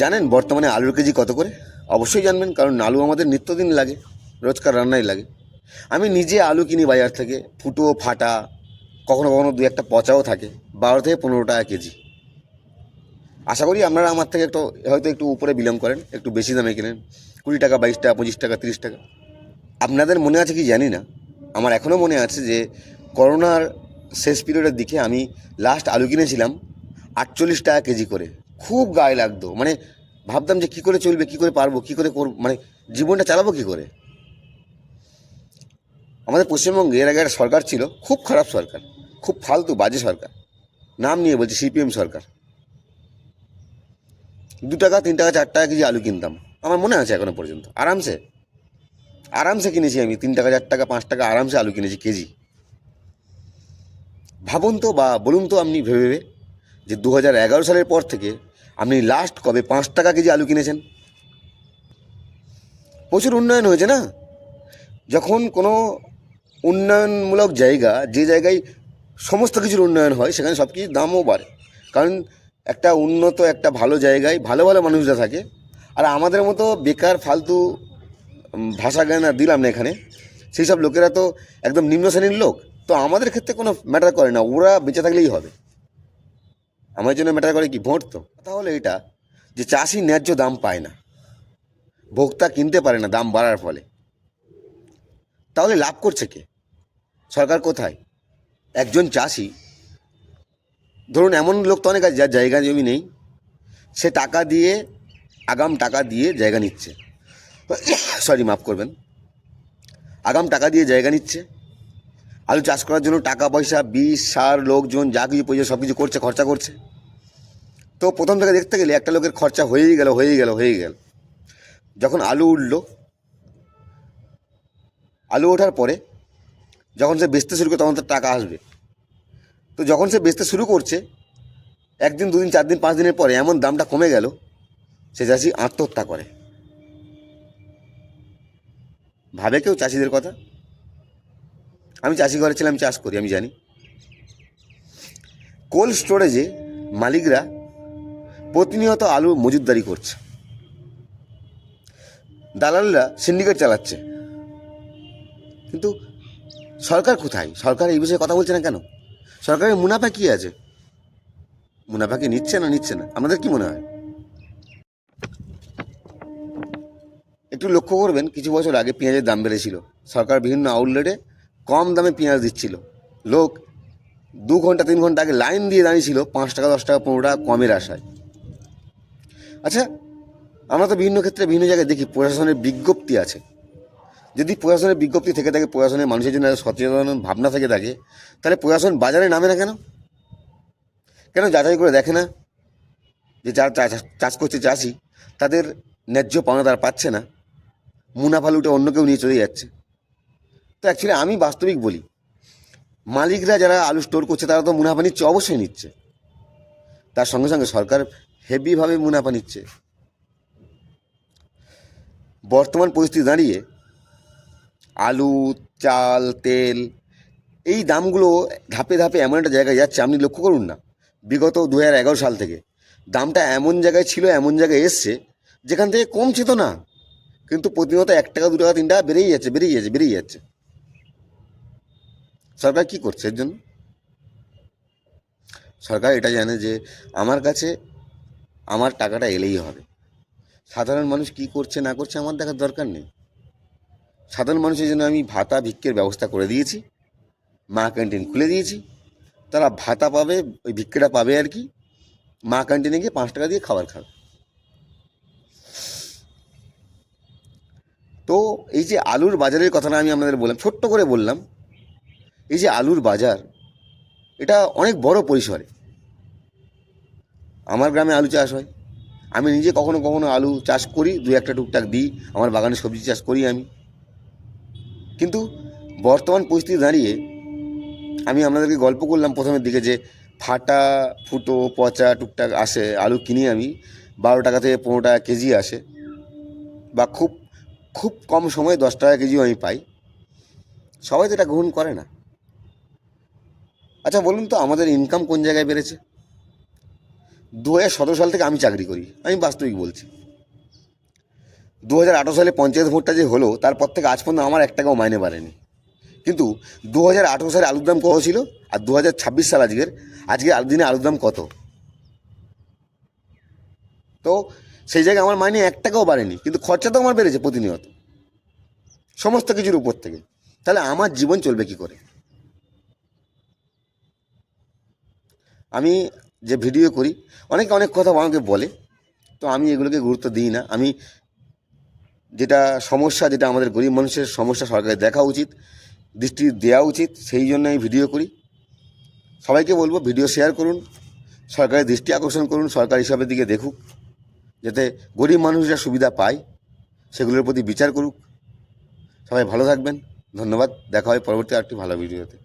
জানেন বর্তমানে আলুর কেজি কত করে? অবশ্যই জানবেন, কারণ আলু আমাদের নিত্যদিন লাগে, রোজকার রান্নাই লাগে। আমি নিজে আলু কিনি বাজার থেকে, ফুটো, ফাটা, কখনো কখনো দু একটা পচাও থাকে, বারো থেকে পনেরো টাকা কেজি। আশা করি আপনারা আমার থেকে একটু, হয়তো একটু উপরে বিলং করেন, একটু বেশি দামে কেনেন, কুড়ি টাকা, বাইশ টাকা, পঁচিশ টাকা, তিরিশ টাকা। আপনাদের মনে আছে কি জানি না? আমার এখনও মনে আছে যে, করোনার শেষ পিরিয়ডের দিকে আমি লাস্ট আলু কিনেছিলাম, আটচল্লিশ টাকা কেজি করে। খুব গায়ে লাগতো। মানে ভাবতাম যে কী করে চলবে, কী করে পারব, কী করে করব মানে জীবনটা চালাবো কী করে? আমাদের পশ্চিমবঙ্গে এর আগে একটা সরকার ছিল, খুব খারাপ সরকার, খুব ফালতু, বাজে সরকার। নাম নিয়ে বলছি সিপিএম সরকার। দু টাকা, তিন টাকা, চার টাকা কেজি আলু কিনতাম। আমার মনে আছে এখনও পর্যন্ত। আরামসে। আরামসে কিনেছি আমি। তিন টাকা, চার টাকা, পাঁচ টাকা আরামসে আলু কিনেছি কেজি। ভাবুন তো বা বলুন তো আপনি ভেবে ভেবে। যে দু হাজার এগারো সালের পর থেকে আপনি লাস্ট কবে পাঁচ টাকা কেজি আলু কিনেছেন? প্রচুর উন্নয়ন হয়েছে না? যখন কোনো উন্নয়নমূলক জায়গা, যে জায়গায় সমস্ত কিছুর উন্নয়ন হয়, সেখানে সব কিছুর দামও বাড়ে। কারণ একটা উন্নত, একটা ভালো জায়গায় ভালো ভালো মানুষরা থাকে। আর আমাদের মতো বেকার, ফালতু ভাষা জ্ঞান আর দিলাম না এখানে। সেই সব লোকেরা তো একদম নিম্ন শ্রেণির লোক। তো আমাদের ক্ষেত্রে কোনো ম্যাটার করে না। ওরা বেঁচে থাকলেই হবে। আমার জন্য ম্যাটার করে কি? ভোট তো। তাহলে এটা যে চাষি ন্যায্য দাম পায় না। ভোক্তা কিনতে পারে না দাম বাড়ার ফলে। তাহলে লাভ করছে কে? সরকার কোথায়? একজন চাষি, ধরুন এমন লোক তো অনেক আছে, যার জায়গা জমি নেই। সে টাকা দিয়ে, আগাম টাকা দিয়ে জায়গা নিচ্ছে। সরি মাফ করবেন। আগাম টাকা দিয়ে জায়গা নিচ্ছে। আলু চাষ করার জন্য টাকা, পয়সা, বিষ, সার, লোকজন, যা কিছু পয়সা সব কিছু করছে, খরচা করছে। তো প্রথম থেকে দেখতে গেলে একটা লোকের খরচা হয়েই গেল হয়েই গেল হয়েই গেল। যখন আলু উঠল, আলু ওঠার পরে যখন সে বেচতে শুরু করে, তখন তার টাকা আসবে। তো যখন সে বেচতে শুরু করছে, একদিন, দুদিন, চার দিন, পাঁচ দিনের পরে এমন দামটা কমে গেল, সে চাষি আত্মহত্যা করে। ভাবে কেউ চাষিদের কথা? আমি চাষি ঘরে ছিলাম চাষ করি, আমি জানি। কোল্ড স্টোরেজে মালিকরা প্রতিনিয়ত আলু মজুতদারি করছে। দালালরা সিন্ডিকেট চালাচ্ছে। কিন্তু সরকার কোথায়? সরকার এই বিষয়ে কথা বলছে না কেন? সরকারের মুনাফা কী আছে? মুনাফা কি নিচ্ছে না নিচ্ছে না? আপনাদের কি মনে হয়? একটু লক্ষ্য করবেন, কিছু বছর আগে পেঁয়াজের দাম বেড়েছিল। সরকার বিভিন্ন আউটলেটে কম দামে পেঁয়াজ দিচ্ছিল। লোক দু ঘণ্টা, তিন ঘণ্টা আগে লাইন দিয়ে দাঁড়িয়েছিল, পাঁচ টাকা, দশ টাকা, পনেরো টাকা কমের আশায়। আচ্ছা আমরা তো বিভিন্ন ক্ষেত্রে, বিভিন্ন জায়গায় দেখি প্রশাসনের বিজ্ঞপ্তি আছে। যদি প্রশাসনের বিজ্ঞপ্তি থেকে থাকে, প্রশাসনের মানুষের জন্য সচেতন ভাবনা থেকে থাকে, তাহলে প্রশাসন বাজারে নামে না কেন? কেন যাচাই করে দেখে না? যে যারা চাষ- করছে চাষি, তাদের ন্যায্য পাওনা তারা পাচ্ছে না। মুনাফা লুটে অন্য কেউ নিয়ে চলে যাচ্ছে। তো অ্যাকচুয়ালি আমি বাস্তবিক বলি। মালিকরা যারা আলু স্টোর করছে, তারা তো মুনাফা নিচ্ছে, অবশ্যই নিচ্ছে। তার সঙ্গে সঙ্গে সরকার হেভিভাবে মুনাফা নিচ্ছে। বর্তমান পরিস্থিতি দাঁড়িয়ে আলু, চাল, তেল, এই দামগুলো ধাপে ধাপে এমন একটা জায়গায় যাচ্ছে, আপনি লক্ষ্য করুন না। বিগত দু সাল থেকে দামটা এমন জায়গায় ছিল, এমন জায়গায় এসছে, যেখান থেকে কমছে তো না, কিন্তু প্রতিনিয়ত এক টাকা, দু টাকা, তিন টাকা বেড়েই যাচ্ছে বেড়েই যাচ্ছে বেড়েই যাচ্ছে। সরকার কি করছে এর জন্য? সরকার এটা জানে যে আমার কাছে আমার টাকাটা এলেই হবে। সাধারণ মানুষ কি করছে, না করছে আমার দেখার দরকার নেই। সাধারণ মানুষের জন্য আমি ভাতা ভিক্ষের ব্যবস্থা করে দিয়েছি, মা ক্যান্টিন খুলে দিয়েছি। তারা ভাতা পাবে, ওই ভিক্ষেটা পাবে আর কি। মা ক্যান্টিনে গিয়ে পাঁচ টাকা দিয়ে খাবার খাবে। তো এই যে আলুর বাজারের কথাটা আমি আপনাদের বললাম, ছোট্ট করে বললাম এই যে আলুর বাজার, এটা অনেক বড় পরিসরে। আমার গ্রামে আলু চাষ হয়। আমি নিজে কখনো কখনো আলু চাষ করি দু একটা টুকটাক দিই, আমার বাগানে সবজি চাষ করি আমি। কিন্তু বর্তমান পরিস্থিতি দাঁড়িয়ে আমি আপনাদেরকে গল্প করলাম প্রথমের দিকে যে ফাটা, ফুটো, পচা টুকটাক আসে আলু কিনি আমি, বারো টাকা থেকে পনেরো টাকা কেজি আসে। বা খুব খুব কম সময়ে দশ টাকা কেজিও আমি পাই। সবাই তো এটা গ্রহণ করে না। আচ্ছা বলুন তো আমাদের ইনকাম কোন জায়গায় বেড়েছে? দু হাজার সতেরো সাল থেকে আমি চাকরি করি, আমি বাস্তবিক বলছি। দু হাজার আঠেরো সালে পঞ্চায়েত ভোটটা যে হলো, তারপর থেকে আজ পর্যন্ত আমার এক টাকাও মাইনে বাড়েনি। কিন্তু দু হাজার আঠেরো সালে আলুর দাম কত ছিল? আর দু হাজার ছাব্বিশ সাল আজকের আজকে দিনে আলুর দাম কত? তো সেই জায়গায় আমার মাইনে এক টাকাও বাড়েনি, কিন্তু খরচা তো আমার বেড়েছে প্রতিনিয়ত। সমস্ত কিছুর উপর থেকে। তাহলে আমার জীবন চলবে কি করে? আমি যে ভিডিও করি, অনেকে অনেক কথা আমাকে বলে, তো আমি এগুলোকে গুরুত্ব দিই না। আমি যেটা সমস্যা যেটা আমাদের গরিব মানুষের সমস্যা সরকারের দেখা উচিত, দৃষ্টি দেওয়া উচিত, সেই জন্য আমি ভিডিও করি। সবাইকে বলব, ভিডিও শেয়ার করুন, সরকারের দৃষ্টি আকর্ষণ করুন, সরকার হিসাবের দিকে দেখুক, যাতে গরিব মানুষরা সুবিধা পায়, সেগুলোর প্রতি বিচার করুক। সবাই ভালো থাকবেন। ধন্যবাদ। দেখা হয় পরবর্তী আরেকটি ভালো ভিডিওতে।